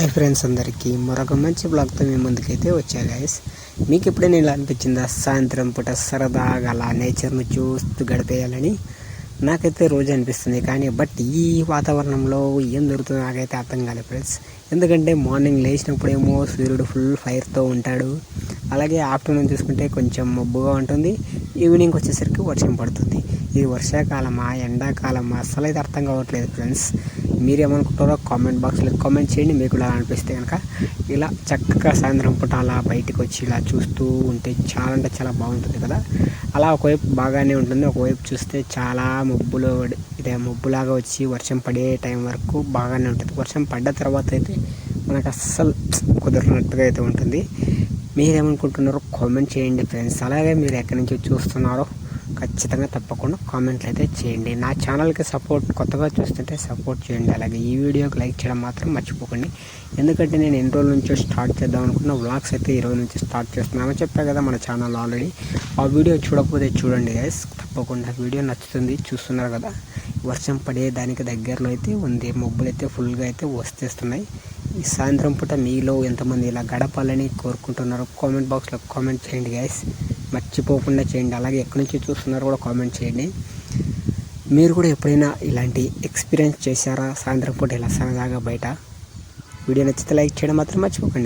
Hi friends అందరికీ మరొక మంచి బ్లాగ్తో మేము ముందుకైతే వచ్చా గైస్ మీకు ఎప్పుడైనా ఇలా అనిపించిందా? సాయంత్రం పూట సరదాగా అలా నేచర్ను చూస్తూ గడిపేయాలని? నాకైతే రోజు అనిపిస్తుంది కానీ బట్ ఈ వాతావరణంలో ఏం దొరుకుతుందో నాకైతే అర్థం కాలేదు ఫ్రెండ్స్ ఎందుకంటే మార్నింగ్ లేచినప్పుడేమో సూర్యుడు ఫుల్ ఫైర్తో ఉంటాడు. అలాగే ఆఫ్టర్నూన్ చూసుకుంటే కొంచెం మబ్బుగా ఉంటుంది. ఈవినింగ్ వచ్చేసరికి వర్షం పడుతుంది. ఇది వర్షాకాలమా ఎండాకాలమా అసలు అయితే అర్థం కావట్లేదు ఫ్రెండ్స్. మీరేమనుకుంటారో కామెంట్ బాక్స్లో కామెంట్ చేయండి మీకు ఇలా అనిపిస్తే కనుక ఇలా చక్కగా సాయంత్రం పూట అలా బయటికి వచ్చి ఇలా చూస్తూ ఉంటే చాలా అంటే చాలా బాగుంటుంది కదా. అలా ఒకవైపు బాగానే ఉంటుంది ఒకవైపు చూస్తే చాలా మబ్బులు ఇదే మబ్బులాగా వచ్చి వర్షం పడే టైం వరకు బాగానే ఉంటుంది. వర్షం పడ్డ తర్వాత అయితే మనకు అస్సలు కుదరనట్టుగా అయితే ఉంటుంది. మీరేమనుకుంటున్నారో కామెంట్ చేయండి ఫ్రెండ్స్. అలాగే మీరు ఎక్కడి నుంచి చూస్తున్నారో ఖచ్చితంగా తప్పకుండా కామెంట్లు అయితే చేయండి. నా ఛానల్కి సపోర్ట్ కొత్తగా చూస్తుంటే సపోర్ట్ చేయండి. అలాగే ఈ వీడియోకి లైక్ చేయడం మాత్రం మర్చిపోకండి. ఎందుకంటే నేను ఎన్ని రోజుల నుంచో స్టార్ట్ చేద్దాం అనుకున్న వ్లాగ్స్ అయితే ఈ రోజు నుంచి స్టార్ట్ చేస్తున్నామని చెప్పా కదా మన ఛానల్ ఆల్రెడీ ఆ వీడియో చూడకపోతే చూడండి గైస్ తప్పకుండా వీడియో నచ్చుతుంది. చూస్తున్నారు కదా. వర్షం పడే దానికి దగ్గరలో అయితే ఉంది. మబ్బులు అయితే ఫుల్గా అయితే వస్తేస్తున్నాయి. ఈ సాయంత్రం పూట మీలో ఎంతమంది ఇలా గడపాలని కోరుకుంటున్నారో కామెంట్ బాక్స్లో కామెంట్ చేయండి గైస్ మర్చిపోకుండా చేయండి. అలాగే ఎక్కడి నుంచి చూస్తున్నారో కూడా కామెంట్ చేయండి. మీరు కూడా ఎప్పుడైనా ఇలాంటి ఎక్స్పీరియన్స్ చేశారా? సాయంత్రం పూట ఇలా సరదాగా బయట. వీడియో నచ్చితే లైక్ చేయడం మాత్రం మర్చిపోకండి.